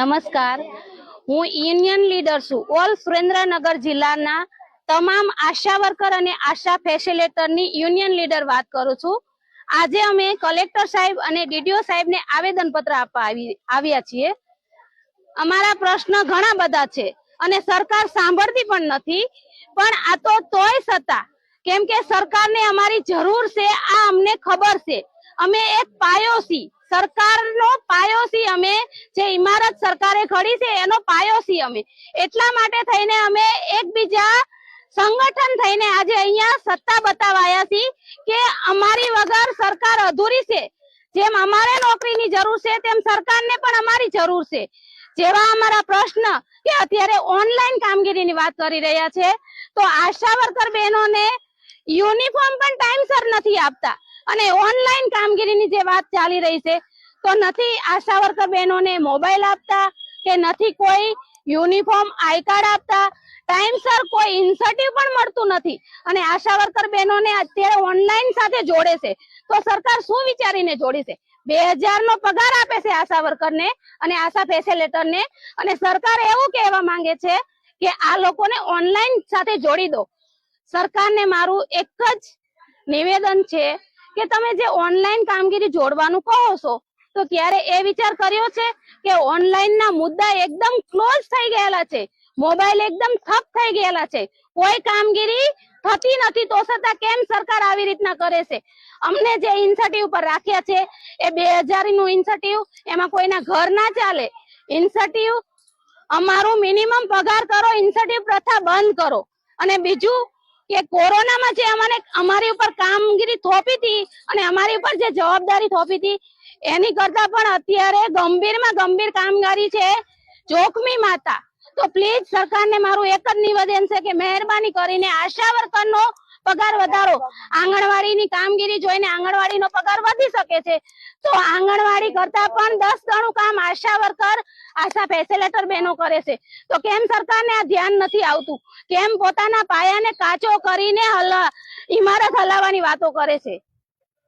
નમસ્કાર. હું union leader છું. ઓલ સુરેન્દ્રનગર જિલ્લાના તમામ આશા વર્કર અને આશા ફેસિલેટરની યુનિયન લીડર વાત કરું છું. આજે અમે કલેક્ટર સાહેબ અને ડીડીઓ સાહેબને આવેદનપત્ર આપવા આવી, આવ્યા છીએ. અમારા પ્રશ્ન ઘણા બધા છે અને સરકાર સાંભળતી પણ નથી. પણ આ તો તોય છતાં કેમ કે સરકારને અમારી જરૂર છે, આ અમને ખબર છે. અમે એક પાયો છી સરકારનો પાયો છી અમે. જે ઇમારત સરકારે ઘડી છે, એનો પાયો છી અમે. એટલા માટે થઈને અમે એકબીજા સંગઠન થઈને આજે અહીંયા સત્તા બતાવાયા છીએ કે અમારી વગર સરકાર અધૂરી છે. જેમ અમારે નોકરીની જરૂર છે, તેમ સરકારને પણ અમારી જરૂર છે. જેવા અમારા પ્રશ્ન કે અત્યારે ઓનલાઈન કામગીરીની વાત કરી રહ્યા છે, તો આશા વર્કર બહેનોને યુનિફોર્મ પણ ટાઈમસર નથી આપતા. અને ઓનલાઈન કામગીરીની જે વાત ચાલી રહી છે, તો નથી આશા વર્કર બહેનોને મોબાઈલ આપતા કે નથી કોઈ યુનિફોર્મ, આઈ કાર્ડ આપતા? ટાઈમસર કોઈ ઇન્સેન્ટિવ પણ મળતું નથી. અને આશા વર્કર બહેનોને અત્યારે ઓનલાઈન સાથે જોડે છે. તો સરકાર શું વિચારીને જોડી છે? બે હજાર નો પગાર આપે છે આશા વર્કર ને અને આશા ફેસિલેટર ને. અને સરકાર એવું કહેવા માંગે છે કે આ લોકોને ઓનલાઈન સાથે જોડી દો. સરકારને મારું એક જ નિવેદન છે કે તમે જે ઓનલાઈન કામગીરી જોડવાનું કહો છો, તો ત્યારે એ વિચાર કર્યો છે કે ઓનલાઈન ના મુદ્દા એકદમ ક્લોઝ થઈ ગયેલા છે મોબાઈલ એકદમ ઠપ થઈ ગયેલા છે, કોઈ કામગીરી થતી નથી તો છતાં કેમ સરકાર આવી રીતના કરે છે? અમને જે ઇન્સેન્ટિવ પર રાખ્યા છે, એ બે હજારનું ઇન્સેન્ટિવ એમાં કોઈના ઘર ના ચાલે. ઇન્સેન્ટિવ અમારું મિનિમમ પગાર કરો ઇન્સેન્ટિવ પ્રથા બંધ કરો. અને બીજું કે કોરોનામાં જે અમને અમારી ઉપર કામગીરી થોપી હતી અને અમારી ઉપર જે જવાબદારી થોપી હતી, એની કરતા પણ અત્યારે ગંભીરમાં ગંભીર કામગીરી છે જોખમી માતા. તો પ્લીઝ સરકારને મારું એક જ નિવેદન છે કે મહેરબાની કરીને આશા વર્કરનો પગાર વધારો. આંગણવાડીની કામગીરી જોઈને આંગણવાડીનો પગાર વધી શકે છે. તો આંગણવાડી કરતા પણ દસ ગણું કામ આશા વર્કર, આશા ફેસિલેટર બહેનો કરે છે. તો કેમ સરકારને આ ધ્યાન નથી આવતું? કેમ પોતાના પાયાને કાચો કરીને ઇમારત હલાવવાની વાતો કરે છે?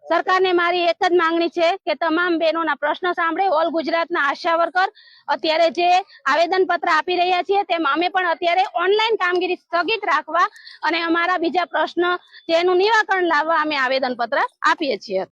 સરકારને મારી એક જ માંગણી છે કે તમામ બહેનોના પ્રશ્ન સાંભળે. ઓલ ગુજરાતના આશા વર્કર અત્યારે જે આવેદન પત્ર આપી રહ્યા છીએ તેમ અમે પણ અત્યારે ઓનલાઈન કામગીરી સ્થગિત રાખવા અને અમારા બીજા પ્રશ્ન જેનું નિરાકરણ લાવવા અમે આવેદન આપીએ છીએ.